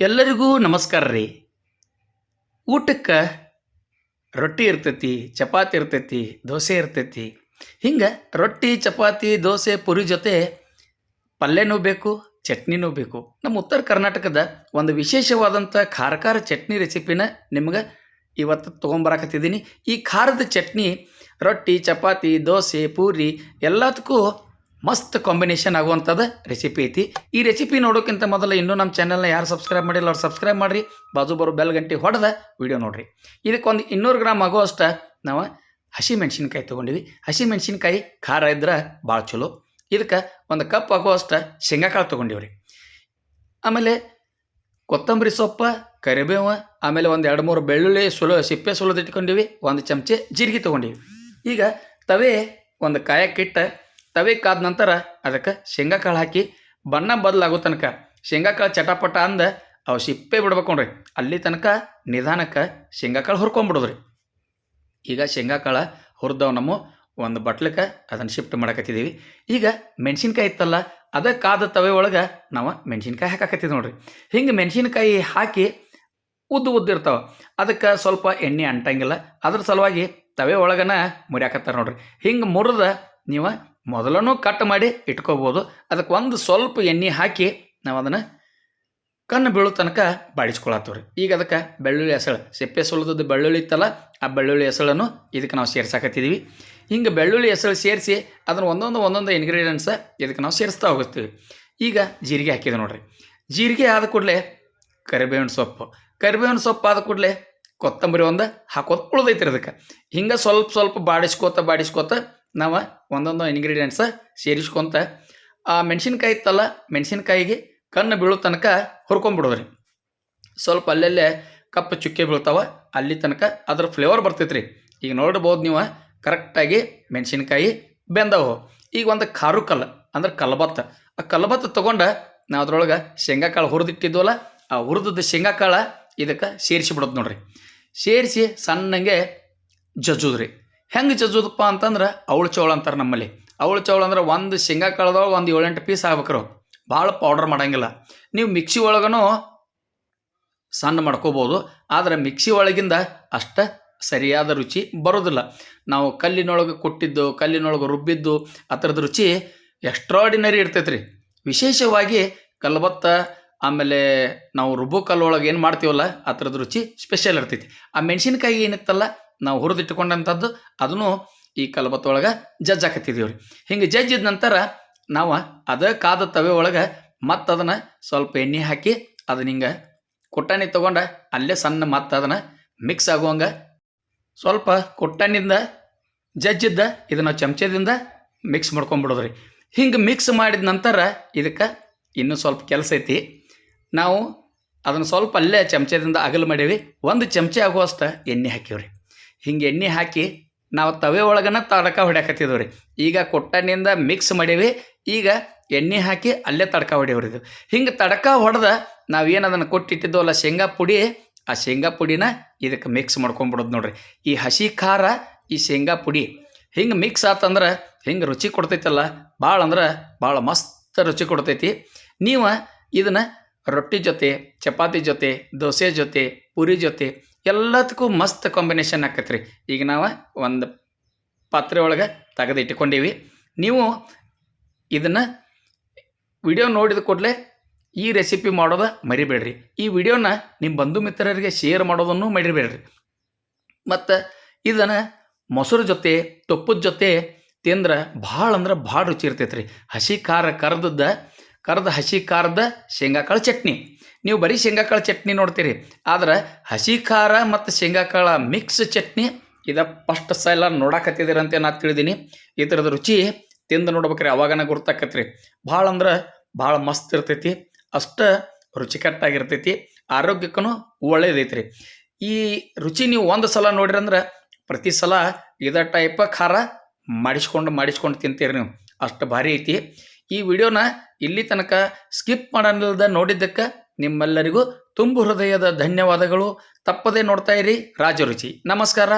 ಎಲ್ಲರಿಗೂ ನಮಸ್ಕಾರ ರೀ. ಊಟಕ್ಕೆ ರೊಟ್ಟಿ ಇರ್ತೈತಿ, ಚಪಾತಿ ಇರ್ತೈತಿ, ದೋಸೆ ಇರ್ತೈತಿ. ಹಿಂಗೆ ರೊಟ್ಟಿ, ಚಪಾತಿ, ದೋಸೆ, ಪುರಿ ಜೊತೆ ಪಲ್ಯನೂ ಬೇಕು, ಚಟ್ನಿನೂ ಬೇಕು. ನಮ್ಮ ಉತ್ತರ ಕರ್ನಾಟಕದ ಒಂದು ವಿಶೇಷವಾದಂಥ ಖಾರ ಖಾರ ಚಟ್ನಿ ರೆಸಿಪಿನ ನಿಮ್ಗೆ ಇವತ್ತು ತೊಗೊಂಬರಾಕತ್ತಿದ್ದೀನಿ. ಈ ಖಾರದ ಚಟ್ನಿ ರೊಟ್ಟಿ, ಚಪಾತಿ, ದೋಸೆ, ಪೂರಿ ಎಲ್ಲದಕ್ಕೂ ಮಸ್ತ್ ಕಾಂಬಿನೇಷನ್ ಆಗುವಂಥದ್ದು ರೆಸಿಪಿ ಐತಿ. ಈ ರೆಸಿಪಿ ನೋಡೋಕ್ಕಿಂತ ಮೊದಲು ಇನ್ನೂ ನಮ್ಮ ಚಾನಲ್ನ ಯಾರು ಸಬ್ಸ್ಕ್ರೈಬ್ ಮಾಡಿಲ್ಲ ಅವ್ರು ಸಬ್ಸ್ಕ್ರೈಬ್ ಮಾಡಿರಿ. ಬಾಜು ಬರೋ ಬೆಲ್ ಗಂಟೆ ಹೊಡೆದ ವಿಡಿಯೋ ನೋಡಿರಿ. ಇದಕ್ಕೆ ಒಂದು ಇನ್ನೂರು ಗ್ರಾಮ್ ಆಗೋ ಅಷ್ಟು ನಾವು ಹಸಿ ಮೆಣಸಿನ್ಕಾಯಿ ತೊಗೊಂಡಿವಿ. ಹಸಿ ಮೆಣಸಿನ್ಕಾಯಿ ಖಾರ ಇದ್ರೆ ಭಾಳ ಚಲೋ. ಇದಕ್ಕೆ ಒಂದು ಕಪ್ ಆಗೋ ಅಷ್ಟು ಶೇಂಗಾಕಾಳು ತೊಗೊಂಡಿವ್ರಿ. ಆಮೇಲೆ ಕೊತ್ತಂಬರಿ ಸೊಪ್ಪು, ಕರಿಬೇವು, ಆಮೇಲೆ ಒಂದು ಎರಡು ಮೂರು ಬೆಳ್ಳುಳ್ಳಿ ಸುಲೋ, ಸಿಪ್ಪೆ ಸುಲೋದಿಟ್ಕೊಂಡಿವಿ ಒಂದು ಚಮಚೆ ಜೀರಿಗೆ ತೊಗೊಂಡಿವಿ. ಈಗ ತವೇ ಒಂದು ಕಾಯಕ್ಕಿಟ್ಟು ತವೆ ಕಾದ ನಂತರ ಅದಕ್ಕೆ ಶೇಂಗಾಕಾಳು ಹಾಕಿ ಬಣ್ಣ ಬದಲಾಗೋ ತನಕ ಶೇಂಗಾಕಾಳು ಚಟಪಟ ಅಂದ ಅವು ಸಿಪ್ಪೆ ಬಿಡ್ಬೇಕು ನೋಡ್ರಿ ಅಲ್ಲಿ ತನಕ ನಿಧಾನಕ್ಕೆ ಶೇಂಗಾಕಾಳು ಹುರ್ಕೊಂಬಿಡೋದ್ರಿ. ಈಗ ಶೇಂಗಾಕಾಳು ಹುರಿದವು ನಮ್ಮ ಒಂದು ಬಟ್ಲಕ್ಕೆ ಅದನ್ನು ಶಿಫ್ಟ್ ಮಾಡಕತ್ತಿದ್ದೀವಿ ಈಗ ಮೆಣಸಿನ್ಕಾಯಿ ಇತ್ತಲ್ಲ ಅದಕ್ಕೆ ಕಾದ ತವೆ ಒಳಗೆ ನಾವು ಮೆಣಸಿನ್ಕಾಯಿ ಹಾಕಾಕತ್ತಿದ್ದೀವಿ ನೋಡ್ರಿ. ಹಿಂಗೆ ಮೆಣಸಿನ್ಕಾಯಿ ಹಾಕಿ ಉದ್ದು ಉದ್ದಿರ್ತಾವೆ ಅದಕ್ಕೆ ಸ್ವಲ್ಪ ಎಣ್ಣೆ ಅಂಟಂಗಿಲ್ಲ. ಅದ್ರ ಸಲುವಾಗಿ ತವೆ ಒಳಗನ ಮುರಿಯಾಕತ್ತಾರ ನೋಡ್ರಿ. ಹಿಂಗೆ ಮುರಿದ ನೀವು ಮೊದಲನೂ ಕಟ್ ಮಾಡಿ ಇಟ್ಕೋಬೋದು. ಅದಕ್ಕೆ ಒಂದು ಸ್ವಲ್ಪ ಎಣ್ಣೆ ಹಾಕಿ ನಾವು ಅದನ್ನು ಕಣ್ಣು ಬೀಳೋ ತನಕ ಬಾಡಿಸ್ಕೊಳತ್ತೀವಿ ಈಗ ಅದಕ್ಕೆ ಬೆಳ್ಳುಳ್ಳಿ ಹೆಸಳು. ಸಿಪ್ಪೆ ಸುಲಿದದ್ದು ಬೆಳ್ಳುಳ್ಳಿ ಇತ್ತಲ್ಲ, ಆ ಬೆಳ್ಳುಳ್ಳಿ ಹೆಸಳನ್ನು ಇದಕ್ಕೆ ನಾವು ಸೇರ್ಸಾಕತ್ತಿದ್ದೀವಿ ಹಿಂಗೆ ಬೆಳ್ಳುಳ್ಳಿ ಹೆಸಳು ಸೇರಿಸಿ ಅದನ್ನು ಒಂದೊಂದು ಒಂದೊಂದು ಇಂಗ್ರೀಡಿಯೆಂಟ್ಸ ಇದಕ್ಕೆ ನಾವು ಸೇರಿಸ್ತಾ ಹೋಗ್ತೀವಿ. ಈಗ ಜೀರಿಗೆ ಹಾಕಿದೆ ನೋಡಿರಿ. ಜೀರಿಗೆ ಆದ ಕೂಡಲೇ ಕರಿಬೇವಿನ ಸೊಪ್ಪು. ಕರಿಬೇವಿನ ಸೊಪ್ಪು ಆದ ಕೂಡಲೇ ಕೊತ್ತಂಬರಿ ಒಂದು ಹಾಕೋದು ಉಳ್ದೈತಿ ಅದಕ್ಕೆ. ಹಿಂಗೆ ಸ್ವಲ್ಪ ಸ್ವಲ್ಪ ಬಾಡಿಸ್ಕೋತ ಬಾಡಿಸ್ಕೋತ ನಾವು ಒಂದೊಂದು ಇಂಗ್ರೀಡಿಯೆಂಟ್ಸ ಸೇರಿಸ್ಕೊಂತ ಆ ಮೆಣಸಿನ್ಕಾಯಿ ಇತ್ತಲ್ಲ ಮೆಣಸಿನ್ಕಾಯಿಗೆ ಕಣ್ಣು ಬೀಳೋ ತನಕ ಹುರ್ಕೊಂಬಿಡೋದ್ರಿ ಸ್ವಲ್ಪ ಅಲ್ಲೆಲ್ಲೇ ಕಪ್ಪು ಚುಕ್ಕೆ ಬೀಳ್ತಾವ, ಅಲ್ಲಿ ತನಕ ಅದ್ರ ಫ್ಲೇವರ್ ಬರ್ತೈತೆ ರೀ ಈಗ ನೋಡ್ಬೋದು ನೀವು ಕರೆಕ್ಟಾಗಿ ಮೆಣಸಿನ್ಕಾಯಿ ಬೆಂದವು. ಈಗ ಒಂದು ಖಾರು ಕಲ್ಲು, ಅಂದ್ರೆ ಕಲ್ಬತ್ತ. ಆ ಕಲ್ಬತ್ತ ತೊಗೊಂಡು ನಾವು ಅದ್ರೊಳಗೆ ಶೇಂಗಾಕಾಳು ಹುರಿದಿಟ್ಟಿದ್ವಲ್ಲ, ಆ ಹುರಿದದ್ದು ಶೇಂಗಾಕಾಳು ಇದಕ್ಕೆ ಸೇರಿಸಿ ಬಿಡೋದು ನೋಡ್ರಿ. ಸೇರಿಸಿ ಸಣ್ಣಗೆ ಜಜ್ಜುದ್ರಿ. ಹೆಂಗೆ ಜಜ್ಜೋದಪ್ಪ ಅಂತಂದ್ರೆ ಅವಳು ಚೌಳ ಅಂತಾರೆ ನಮ್ಮಲ್ಲಿ. ಅವಳು ಚೌಳ ಅಂದ್ರೆ ಒಂದು ಶೇಂಗಾ ಕಾಳದೊಳಗೆ ಒಂದು ಏಳೆಂಟು ಪೀಸ್ ಆಗ್ಬೇಕ್ರು ಭಾಳ ಪೌಡರ್ ಮಾಡಂಗಿಲ್ಲ. ನೀವು ಮಿಕ್ಸಿ ಒಳಗೂ ಸಣ್ಣ ಮಾಡ್ಕೋಬೋದು. ಆದರೆ ಮಿಕ್ಸಿ ಒಳಗಿಂದ ಅಷ್ಟ ಸರಿಯಾದ ರುಚಿ ಬರೋದಿಲ್ಲ. ನಾವು ಕಲ್ಲಿನೊಳಗೆ ಕೊಟ್ಟಿದ್ದು, ಕಲ್ಲಿನೊಳಗೆ ರುಬ್ಬಿದ್ದು ಆ ಥರದ ರುಚಿ ಎಕ್ಸ್ಟ್ರಾಡಿನರಿ ಇರ್ತೈತೆ ರೀ ವಿಶೇಷವಾಗಿ ಕಲ್ಬತ್ತ, ಆಮೇಲೆ ನಾವು ರುಬ್ಬು ಕಲ್ಲೊಳಗೆ ಏನು ಮಾಡ್ತೀವಲ್ಲ ಆ ರುಚಿ ಸ್ಪೆಷಲ್ ಇರ್ತೈತಿ. ಆ ಮೆಣಸಿನ್ಕಾಯಿ ಏನಿತ್ತಲ್ಲ ನಾವು ಹುರಿದಿಟ್ಟುಕೊಂಡಂಥದ್ದು, ಅದನ್ನು ಈ ಕಲಬತ್ತೊಳಗೆ ಜಜ್ಜಾಕತ್ತಿದ್ದೀವಿ ರೀ ಹಿಂಗೆ ಜಜ್ಜಿದ ನಂತರ ನಾವು ಅದ ಕಾದ ತವೆ ಒಳಗೆ ಮತ್ತು ಅದನ್ನು ಸ್ವಲ್ಪ ಎಣ್ಣೆ ಹಾಕಿ ಅದನ್ನ ಹಿಂಗೆ ಕುಟ್ಟಣಿ ತೊಗೊಂಡು ಅಲ್ಲೇ ಸಣ್ಣ ಮತ್ತು ಅದನ್ನು ಮಿಕ್ಸ್ ಆಗುವಂಗೆ ಸ್ವಲ್ಪ ಕುಟ್ಟಣ್ಣಿಂದ ಜಜ್ಜಿದ್ದ ಇದನ್ನು ಚಮಚದಿಂದ ಮಿಕ್ಸ್ ಮಾಡ್ಕೊಂಬಿಡೋದ್ರಿ. ಹಿಂಗೆ ಮಿಕ್ಸ್ ಮಾಡಿದ ನಂತರ ಇದಕ್ಕೆ ಇನ್ನೂ ಸ್ವಲ್ಪ ಕೆಲಸ ಐತಿ. ನಾವು ಅದನ್ನು ಸ್ವಲ್ಪ ಅಲ್ಲೇ ಚಮಚದಿಂದ ಅಗಲು ಮಾಡೀವಿ. ಒಂದು ಚಮಚ ಆಗುವಷ್ಟು ಎಣ್ಣೆ ಹಾಕೀವ್ರಿ. ಹಿಂಗೆ ಎಣ್ಣೆ ಹಾಕಿ ನಾವು ತವೆ ಒಳಗನ ತಡಕ ಹೊಡ್ಯಾಕತ್ತಿದ್ವಿ ರೀ ಈಗ ಕೊಟ್ಟನಿಂದ ಮಿಕ್ಸ್ ಮಾಡೀವಿ, ಈಗ ಎಣ್ಣೆ ಹಾಕಿ ಅಲ್ಲೇ ತಡಕ ಇದು ಹಿಂಗೆ ತಡಕ ಹೊಡೆದ ನಾವು ಏನು ಅದನ್ನು ಕೊಟ್ಟಿಟ್ಟಿದ್ವಲ್ಲ ಶೇಂಗಾ ಪುಡಿ, ಆ ಶೇಂಗಾ ಪುಡಿನ ಇದಕ್ಕೆ ಮಿಕ್ಸ್ ಮಾಡ್ಕೊಂಬಿಡೋದು ನೋಡ್ರಿ. ಈ ಹಸಿ ಖಾರ, ಈ ಶೇಂಗಾ ಪುಡಿ ಹಿಂಗೆ ಮಿಕ್ಸ್ ಆತಂದ್ರೆ ಹಿಂಗೆ ರುಚಿ ಕೊಡ್ತೈತಲ್ಲ ಭಾಳ ಅಂದ್ರೆ ಭಾಳ ಮಸ್ತ್ ರುಚಿ ಕೊಡ್ತೈತಿ. ನೀವು ಇದನ್ನು ರೊಟ್ಟಿ ಜೊತೆ, ಚಪಾತಿ ಜೊತೆ, ದೋಸೆ ಜೊತೆ, ಪೂರಿ ಜೊತೆ ಎಲ್ಲದಕ್ಕೂ ಮಸ್ತ್ ಕಾಂಬಿನೇಷನ್ ಆಕತ್ರಿ. ಈಗ ನಾವು ಒಂದು ಪಾತ್ರೆ ಒಳಗೆ ತೆಗೆದು ಇಟ್ಕೊಂಡೀವಿ ನೀವು ಇದನ್ನು ವಿಡಿಯೋ ನೋಡಿದ ಕೂಡಲೇ ಈ ರೆಸಿಪಿ ಮಾಡೋದು ಮರಿಬೇಡ್ರಿ. ಈ ವಿಡಿಯೋನ ನಿಮ್ಮ ಬಂಧು ಮಿತ್ರರಿಗೆ ಶೇರ್ ಮಾಡೋದನ್ನು ಮರಿಬೇಡ್ರಿ. ಮತ್ತು ಇದನ್ನು ಮೊಸರು ಜೊತೆ, ತುಪ್ಪದ ಜೊತೆ ತಿಂದ್ರೆ ಭಾಳ ಅಂದ್ರೆ ಭಾಳ ರುಚಿ ಇರ್ತೈತೆ ರೀ ಹಸಿ ಖಾರ ಕರ್ದದ್ದ ಕರ್ದ ಹಸಿ ಖಾರದ ಶೇಂಗಾಕಾಳು ಚಟ್ನಿ. ನೀವು ಬರೀ ಶೇಂಗಾಕಾಳು ಚಟ್ನಿ ನೋಡ್ತೀರಿ. ಆದ್ರೆ ಹಸಿ ಖಾರ ಮತ್ತು ಶೇಂಗಾಕಾಳ ಮಿಕ್ಸ್ ಚಟ್ನಿ ಇದು ಫಸ್ಟ್ ಸಲ ನೋಡಾಕತ್ತಿದ್ದೀರಂತೆ ನಾ ತಿಳಿದೀನಿ. ಥರದ ರುಚಿ ತಿಂದು ನೋಡ್ಬೇಕ್ರಿ, ಅವಾಗನ ಗುರ್ತಾಕತ್ರಿ. ಭಾಳ ಅಂದ್ರೆ ಭಾಳ ಮಸ್ತ್ ಇರ್ತೈತಿ, ಅಷ್ಟು ರುಚಿಕಟ್ಟಾಗಿರ್ತೈತಿ ಆರೋಗ್ಯಕ್ಕೂ ಒಳ್ಳೇದೈತ್ರಿ. ಈ ರುಚಿ ನೀವು ಒಂದು ಸಲ ನೋಡಿರಂದ್ರೆ ಪ್ರತಿ ಸಲ ಇದ ಟೈಪ ಖಾರ ಮಾಡಿಸ್ಕೊಂಡು ಮಾಡಿಸ್ಕೊಂಡು ತಿಂತೀರಿ ನೀವು. ಅಷ್ಟು ಭಾರಿ ಐತಿ. ಈ ವಿಡಿಯೋನ ಇಲ್ಲಿ ತನಕ ಸ್ಕಿಪ್ ಮಾಡಲಿಲ್ಲದ ನೋಡಿದ್ದಕ್ಕೆ ನಿಮ್ಮೆಲ್ಲರಿಗೂ ತುಂಬು ಹೃದಯದ ಧನ್ಯವಾದಗಳು. ತಪ್ಪದೇ ನೋಡ್ತಾ ಇರಿ. ರಾಜರುಚಿ. ನಮಸ್ಕಾರ.